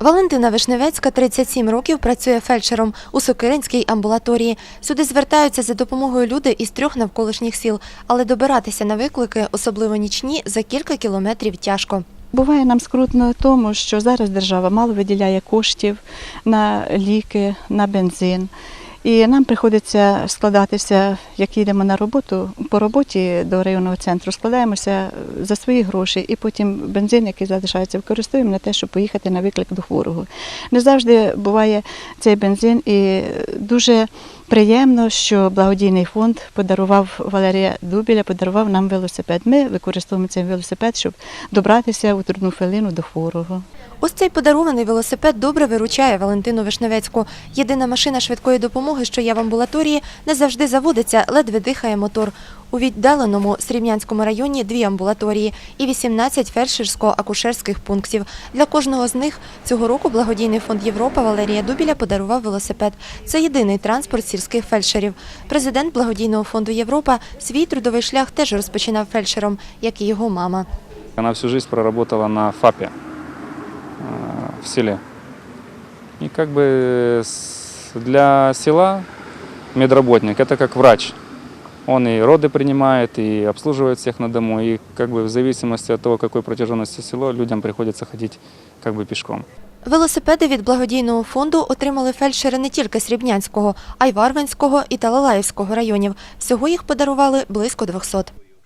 Валентина Вишневецька, 37 років, працює фельдшером у Сокиринській амбулаторії. Сюди звертаються за допомогою люди із трьох навколишніх сіл, але добиратися на виклики, особливо нічні, за кілька кілометрів тяжко. Буває нам скрутно тому, що зараз держава мало виділяє коштів на ліки, на бензин. І нам приходиться складатися, як їдемо на роботу, по роботі до районного центру, складаємося за свої гроші, і потім бензин, який залишається, використовуємо на те, щоб поїхати на виклик до хворого. Не завжди буває цей бензин, і дуже приємно, що благодійний фонд подарував Валерія Дубіля, подарував нам велосипед. Ми використовуємо цей велосипед, щоб добратися у трудну хвилину до хворого. Ось цей подарований велосипед добре виручає Валентину Вишневецьку. Єдина машина швидкої допомоги, що є в амбулаторії, не завжди заводиться, ледве дихає мотор. У віддаленому Срібнянському районі дві амбулаторії і 18 фельдшерсько-акушерських пунктів. Для кожного з них цього року благодійний фонд Європа Валерія Дубіля подарував велосипед. Це єдиний транспорт сільських фельдшерів. Президент благодійного фонду Європа свій трудовий шлях теж розпочинав фельдшером, як і його мама. Она всю жизнь проработала на ФАПе э, в селе. И как бы с- для села медработник это как врач. Он и роды принимает, и обслуживает всех на дому. И как бы в зависимости от того, какой протяженности село, людям приходится ходить как бы пешком. Велосипеди від благодійного фонду отримали фельдшери не тільки Срібнянського, а й Варвинського і Талалаївського районів. Всього їх подарували близько 200.